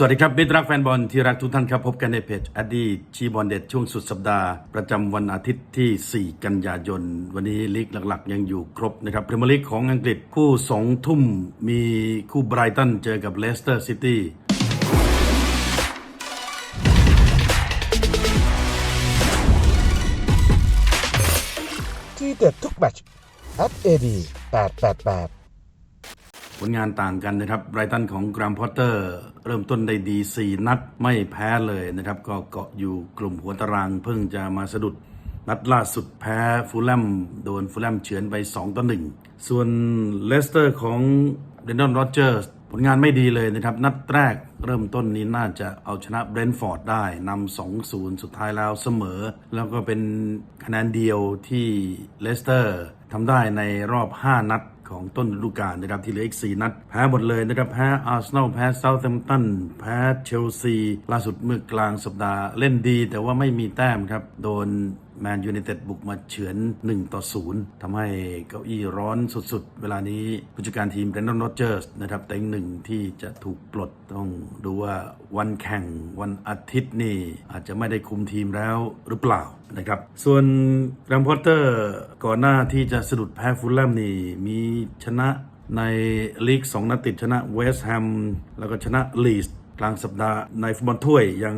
สวัสดีครับมิตรรักแฟนบอลที่รักทุกท่านครับ พบกันในเพจอดีชีบอลเด็ดช่วงสุดสัปดาห์ ประจำวันอาทิตย์ที่ 4 กันยายน วันนี้ลีกหลักๆ ยังอยู่ครบนะครับพรีเมียร์ลีกของอังกฤษคู่สองทุ่มมีคู่ไบรตันเจอกับเลสเตอร์ซิตี้ที่เด็ดทุกแมตช at ad 888 ผลงานต่างกันนะครับไรตันของกรามพอตเตอร์ เริ่มต้นได้ดี 4 นัดไม่แพ้เลยนะครับ ก็เกาะอยู่กลุ่มหัวตาราง เพิ่งจะมาสะดุดนัดล่าสุดแพ้ฟูลแลมโดนฟูลแลมเฉือนไป 2 ต่อ 1 ส่วนเลสเตอร์ของเดนดอนโรเจอร์สผลงานไม่ดีเลยนะครับ นัดแรกเริ่มต้นนี้น่าจะเอาชนะเบรนฟอร์ดได้นำ 2-0 สุดท้ายแล้วเสมอ แล้วก็เป็นคะแนนเดียวที่เลสเตอร์ ทำได้ในรอบ 5 นัดของต้นฤดูกาลนะครับที่เหลืออีก 4 นัด แพ้หมดเลยนะครับแพ้อาร์เซนอลแพ้เซาท์แฮมป์ตันแพ้เชลซี ล่าสุดเมื่อกลางสัปดาห์เล่นดี แต่ว่าไม่มีแต้มครับ โดน แมนยู i นเต็ดบุกมาเฉือน 1 ต่อ 0ทำให้เก้าอี้ร้อนสุดๆ เวลานี้ผู้จัดการทีมเบรนดอนโรเจอร์สนะครับเต็งหนึ่งที่จะถูกปลดต้องดูว่าวันแข่งวันอาทิตย์นี่อาจจะไม่ได้คุมทีมแล้วหรือเปล่านะครับส่วนแรมพอตเตอร์ก่อนหน้าที่จะสะดุดแพ้ฟูลแลมนี่มีชนะในลีก 2 นัดติดชนะเวสต์แฮมแล้วก็ชนะลีส กลางสัปดาห์ในฟุตบอลถ้วยยัง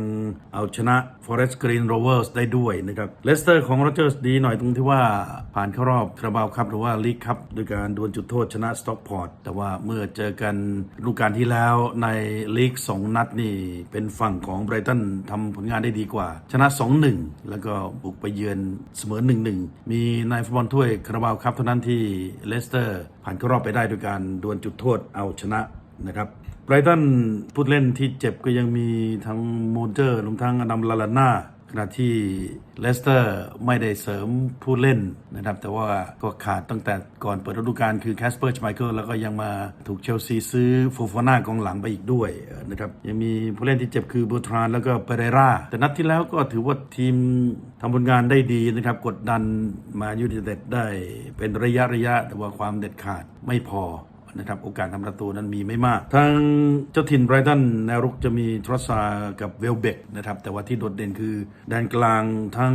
เอาชนะ Forest Green Rovers ได้ด้วยนะครับเลสเตอร์ของโรเจอร์สดีหน่อยตรงที่ว่าผ่านเข้ารอบคาราบาวครับหรือว่าลีกคัพโดยการดวลจุดโทษชนะสต็อกพอร์ตแต่ว่าเมื่อเจอกันฤดูกาลที่แล้วในลีก 2 นัดนี่ เป็นฝั่งของไบรตันทำผลงานได้ดีกว่า ชนะ 2-1 แล้วก็บุกไปเยือนเสมอ 1-1 มีในฟุตบอลถ้วยคาราบาวครับเท่านั้นที่เลสเตอร์ผ่านเข้ารอบไปได้โดยการดวลจุดโทษเอาชนะ นะครับไบรตันผู้เล่นที่เจ็บก็ยังมีทั้งโมเจอร์รวมทั้งอดัมลาลาน่าขณะที่เลสเตอร์ไม่ได้เสริมผู้เล่นนะครับ แต่ว่าก็ขาดตั้งแต่ก่อนเปิดฤดูกาลคือแคสเปอร์ชไมเคิลแล้วก็ยังมาถูกเชลซีซื้อโฟฟาน่ากองหลังไปอีกด้วยนะครับ ยังมีผู้เล่นที่เจ็บคือบูทรานแล้วก็เปเรราแต่นัดที่แล้วก็ถือว่าทีมทำผลงานได้ดีนะครับ กดดันมายูไนเต็ดได้เป็นระยะระยะแต่ว่าความเด็ดขาดไม่พอ นะครับโอกาสทำประตูนั้นมีไม่มาก ทางเจ้าถิ่นไบรตันแนวรุกจะมีทรอสซากับเวลเบกนะครับแต่ว่าที่โดดเด่นคือแดนกลางทั้ง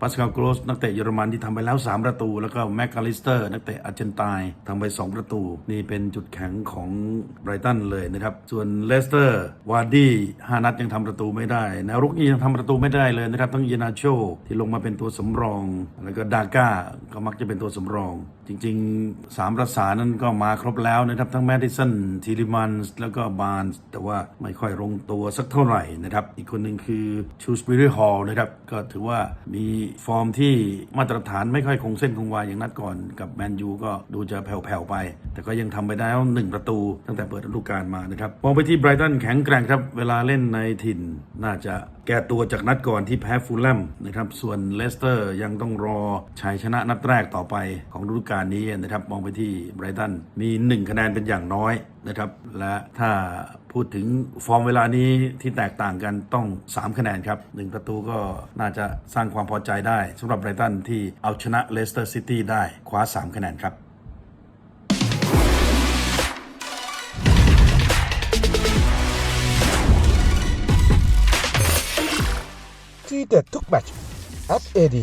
ปาสคาลโกรสนักเตะเยอรมันที่ทำไปแล้ว 3 ประตู แล้วก็แมคคาลิสเตอร์นักเตะอาร์เจนตายทำไป 2 ประตู นี่เป็นจุดแข็งของไบรตันเลยนะครับส่วนเลสเตอร์วาร์ดี้5นัดยังทำประตูไม่ได้แนวรุกนี่ยังทำประตูไม่ได้เลยนะครับทั้งเยนาโชที่ลงมาเป็นตัวสำรอง แล้วก็ดาก้าก็มักจะเป็นตัวสำรอง จริงๆสามประสานนั้นก็มาครบแล้วแล้วนะครับทั้งแมดิสันทีริมันส์แล้วก็บานส์แต่ว่าไม่ค่อยลงตัวสักเท่าไหร่นะครับ อีกคนหนึ่งคือชูสปิริฮอลนะครับ ก็ถือว่ามีฟอร์มที่มาตรฐานไม่ค่อยคงเส้นคงวาอย่างนัดก่อนกับแมนยูก็ดูจะแผ่วๆไป แต่ก็ยังทำไปได้แล้วหนึ่งประตูตั้งแต่เปิดฤดูกาลมานะครับมองไปที่ไบรตันแข็งแกร่งครับ เวลาเล่นในถิ่นน่าจะ แก้ตัวจากนัดก่อนที่แพ้ฟูลแลมนะครับ ส่วนเลสเตอร์ยังต้องรอชัยชนะนัดแรกต่อไปของฤดูกาลนี้นะครับ มองไปที่ไบรตัน มี 1 คะแนนเป็นอย่างน้อยนะครับ และถ้าพูดถึงฟอร์มเวลานี้ที่แตกต่างกันต้อง 3 คะแนนครับ 1 ประตูก็น่าจะสร้างความพอใจได้สำหรับไบรตันที่เอาชนะเลสเตอร์ซิตี้ได้คว้า 3 คะแนนครับ ทีเด็ดทุกแมตช at ad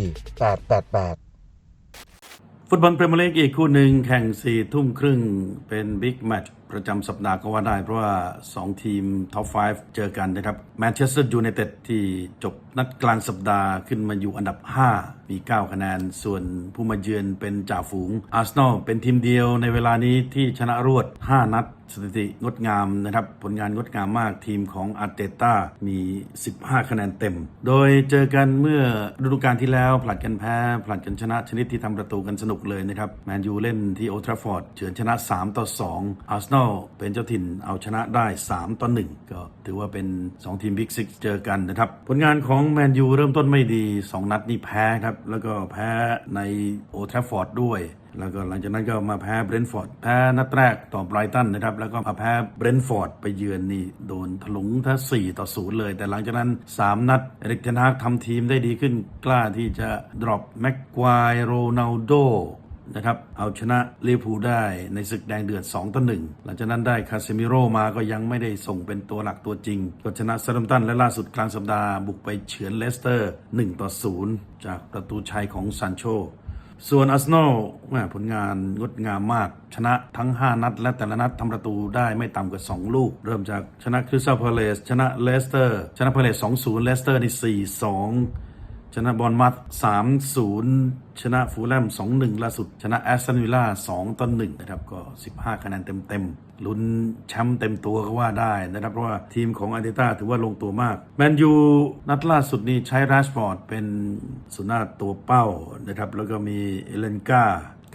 888ฟุตบอลพรีเมียร์ลีกอีกคู่หนึ่งแข่งสี่ทุ่มครึ่งเป็นบิ๊กแมตช์ประจำสัปดาห์ก็ว่าได้ เพราะว่า 2 ทีมท็อป 5 เจอกันนะครับแมนเชสเตอร์ยูไนเต็ดที่จบนัดกลางสัปดาห์ขึ้นมาอยู่อันดับ 5 มี 9 คะแนน ส่วนผู้มาเยือนเป็นจ่าฝูงอาร์เซนอลเป็นทีมเดียวในเวลานี้ที่ชนะรวด 5 นัดสถิติงดงามนะครับ ผลงานงดงามมากทีมของอาร์เตต้ามี 15 คะแนนเต็ม โดยเจอกันเมื่อฤดูกาลที่แล้วผลัดกันแพ้ผลัดกันชนะชนิดที่ทำประตูกันสนุกเลยนะครับ แมนยูเล่นที่โอทราฟอร์ดเฉือนชนะ 3 ต่อ 2 อาร์เซนอลเป็นเจ้าถิ่นเอาชนะได้ 3 ต่อ 1 ก็ถือว่าเป็น 2 ทีมบิ๊กซิกเจอกันนะครับ ผลงานของแมนยูเริ่มต้นไม่ดี 2 นัดนี่แพ้ครับแล้วก็แพ้ในโอทราฟอร์ดด้วย แล้วก็หลังจากนั้นก็มาแพ้เบรนฟอร์ด แพ้นัดแรกต่อไบรตันนะครับ แล้วก็มาแพ้เบรนฟอร์ดไปเยือนนี่ โดนถลุงทั้ง4ต่อ0เลย แต่หลังจากนั้น 3 นัดเอริกเทนฮากทำทีมได้ดีขึ้นกล้าที่จะดรอปแม็กควายโรนัลโดนะครับเอาชนะลิเวอร์พูลได้ในศึกแดงเดือด 2ต่อ1หลังจากนั้นได้คาเซมิโร่มาก็ยังไม่ได้ส่งเป็นตัวหลักตัวจริง ก็ชนะซาดัมตันและล่าสุดกลางสัปดาห์บุกไปเฉือนเลสเตอร์1ต่อ0จากประตูชัยของซานโช ส่วนอาร์เซนอลแม่ผลงานงดงามมาก ชนะทั้ง 5 นัด และแต่ละนัดทำประตูได้ไม่ต่ำกว่า 2 ลูก เริ่มจากชนะคริสตัลพาเลสชนะเลสเตอร์ ชนะพาเลส2-0เลสเตอร์นี่4-2 ชนะบอลมัด3-0 ชนะฟูลแลม 2-1 ล่าสุด ชนะแอสตันวิลล่า2ต่อ1นะครับ ก็ 15 คะแนนเต็มๆ ลุ้นแชมป์เต็มตัวก็ว่าได้นะครับ เพราะว่าทีมของอาร์เตต้าถือว่าลงตัวมาก แมนยูนัดล่าสุดนี้ใช้ราชฟอร์ดเป็นสุนย์หน้าตัวเป้านะครับ แล้วก็มีเอเลนกา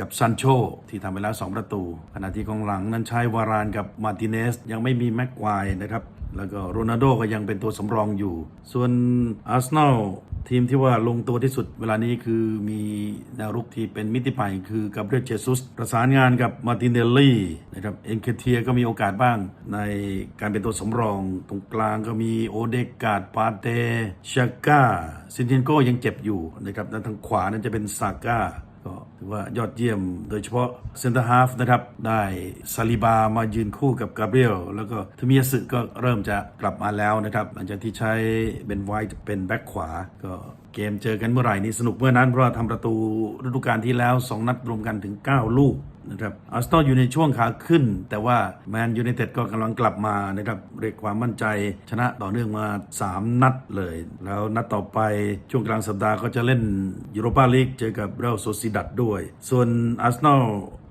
กับซันโชที่ทำไปแล้ว 2 ประตู ขณะที่กองหลังนั้นใช้วารานกับมาร์ติเนส ยังไม่มีแม็กควายนะครับ แล้วก็โรนัลโดก็ยังเป็นตัวสำรองอยู่ ส่วนอาร์เซนอลทีมที่ว่าลงตัวที่สุดเวลานี้คือมีแนวรุกที่เป็นมิติใหม่คือกับเรียเจซุส ประสานงานกับมาร์ตินเดลลี่นะครับเอ็นเคเทียก็มีโอกาสบ้าง ในการเป็นตัวสำรอง ตรงกลางก็มีโอเดกาดปาเตชาก้าซินเทนโกยังเจ็บอยู่นะครับและทางขวานั้นจะเป็นซาก้า ก็ถือว่ายอดเยี่ยมโดยเฉพาะเซนเตอร์ฮาฟนะครับ ได้ซาลิบามายืนคู่กับกาเบรียลแล้วก็ทมิยาสึก็เริ่มจะกลับมาแล้วนะครับ หลังจากที่ใช้เบนไวท์เป็นแบ็คขวา ก็เกมเจอกันเมื่อไหร่นี่สนุกเมื่อนั้นเพราะว่าทำประตูฤดูกาลที่แล้ว 2 นัดรวมกันถึง 9 ลูก นะครับอาร์เซนอลอยู่ในช่วงขาขึ้น แต่ว่าแมนยูไนเต็ดก็กำลังกลับมานะครับเรียกความมั่นใจชนะต่อเนื่องมา 3 นัดเลย แล้วนัดต่อไปช่วงกลางสัปดาห์ก็จะเล่นยูโรปาลีกเจอกับเรอัลโซซิดัดด้วย ส่วนอาร์เซนอล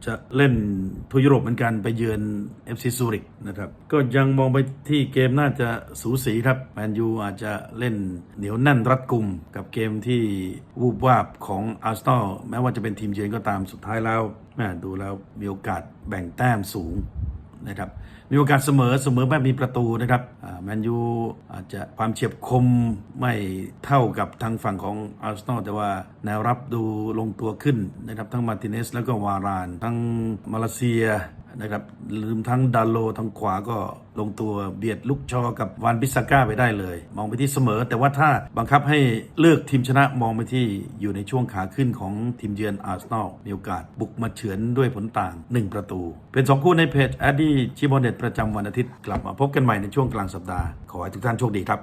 จะเล่นทัวยุโรปเหมือนกันไปเยือน FC ซูริกนะครับ ก็ยังมองไปที่เกมน่าจะสูสีครับแมนยูอาจจะเล่นเหนียวแน่นรัดกุมกับเกมที่วูบวาบของอาร์เซนอลแม้ว่าจะเป็นทีมเยือนก็ตามสุดท้ายแล้วแม่ดูแล้วมีโอกาสแบ่งแต้มสูง นะครับมีโอกาสเสมอเสมอแบบมีประตูนะครับแมนยูอาจจะความเฉียบคมไม่เท่ากับทางฝั่งของอาร์เซนอลแต่ว่าแนวรับดูลงตัวขึ้นนะครับทั้งมาร์ติเนสแล้วก็วาราน ทั้งมาเลเซีย นะครับลืมทั้งดาโลทางขวาก็ลงตัวเบียดลุกชอกับวานบิสาก้าไปได้เลย มองไปที่เสมอ แต่ว่าถ้าบังคับให้เลือกทีมชนะมองไปที่อยู่ในช่วงขาขึ้นของทีมเยือนอาร์เซนอลมีโอกาสบุกมาเฉือนด้วยผลต่าง 1 ประตู เป็น 2 คู่ในเพจแอดดี้ชิบอนเน็ตประจำวันอาทิตย์กลับมาพบกันใหม่ในช่วงกลางสัปดาห์ ขอให้ทุกท่านโชคดีครับ